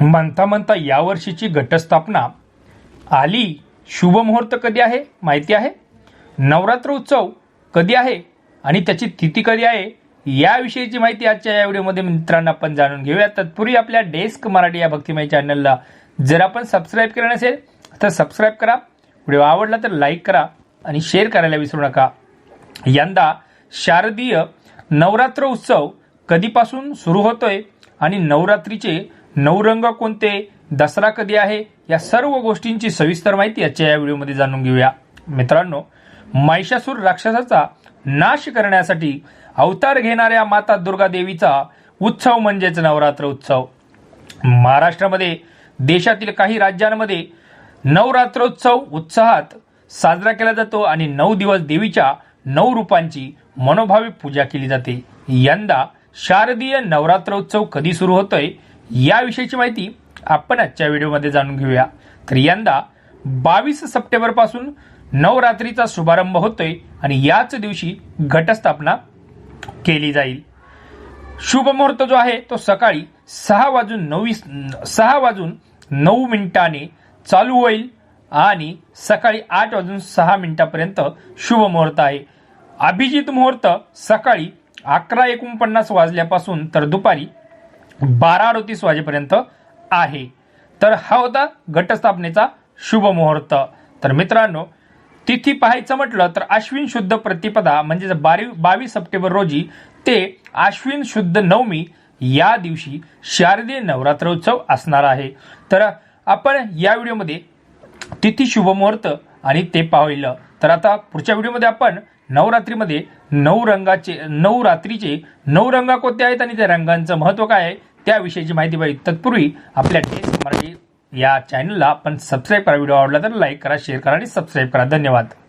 म्हणता म्हणता यावर्षीची घटस्थापना आली. शुभ मुहूर्त कधी आहे? माहिती आहे? नवरात्र उत्सव कधी आहे? आणि त्याची तिथी कधी आहे? याविषयीची माहिती आजच्या या व्हिडिओमध्ये मित्रांनो आपण जाणून घेऊया. तत्पूर्वी आपल्या डेस्क मराठी या भक्तिमय चॅनलला जर आपण सबस्क्राईब केलं नसेल तर सबस्क्राईब करा. व्हिडिओ आवडला तर लाईक करा आणि शेअर करायला विसरू नका. यंदा शारदीय नवरात्र उत्सव कधीपासून सुरू होतोय आणि नवरात्रीचे नऊ रंग कोणते? दसरा कधी आहे? या सर्व गोष्टींची सविस्तर माहिती आजच्या या व्हिडिओमध्ये जाणून घेऊया. मित्रांनो महिषासूर राक्षसाचा नाश करण्यासाठी अवतार घेणाऱ्या माता दुर्गा देवीचा उत्सव म्हणजेच नवरात्र उत्सव. महाराष्ट्रामध्ये देशातील काही राज्यांमध्ये नवरात्रोत्सव उत्साहात साजरा केला जातो आणि नऊ दिवस देवीच्या नऊ रूपांची मनोभावी पूजा केली जाते. यंदा शारदीय नवरात्रोत्सव कधी सुरू होतोय? याविषयीची माहिती आपण आजच्या व्हिडिओमध्ये जाणून घेऊया. तर यंदा बावीस सप्टेंबरपासून नवरात्रीचा शुभारंभ होतोय आणि याच दिवशी घटस्थापना केली जाईल. शुभ मुहूर्त जो आहे तो सकाळी सहा वाजून नवीस सहा वाजून नऊ मिनिटाने चालू होईल आणि सकाळी आठ वाजून सहा मिनिटापर्यंत शुभ मुहूर्त आहे. अभिजित मुहूर्त सकाळी अकरा एकोणपन्नास वाजल्यापासून तर दुपारी बारा अडतीस वाजेपर्यंत आहे. तर हा होता घटस्थापनेचा शुभ मुहूर्त. तर मित्रांनो तिथी पाहायचं म्हटलं तर अश्विन शुद्ध प्रतिपदा म्हणजे बारी बावीस सप्टेंबर रोजी ते अश्विन शुद्ध नवमी या दिवशी शारदीय नवरात्रोत्सव असणार आहे. तर आपण या व्हिडिओमध्ये तिथी शुभ मुहूर्त आणि ते पाहिलं. तर आता पुढच्या व्हिडिओमध्ये आपण नवरात्रीमध्ये नऊ रंगाचे नऊ रात्रीचे नऊ रंग कोणते आहेत आणि त्या रंगांचं महत्त्व काय आहे त्याविषयीची माहिती पाहिजे. तत्पूर्वी आपल्या टेस्ट मराठी या चॅनलला आपण सबस्क्राईब करा. व्हिडिओ आवडला तर लाईक करा शेअर करा आणि सबस्क्राईब करा. धन्यवाद.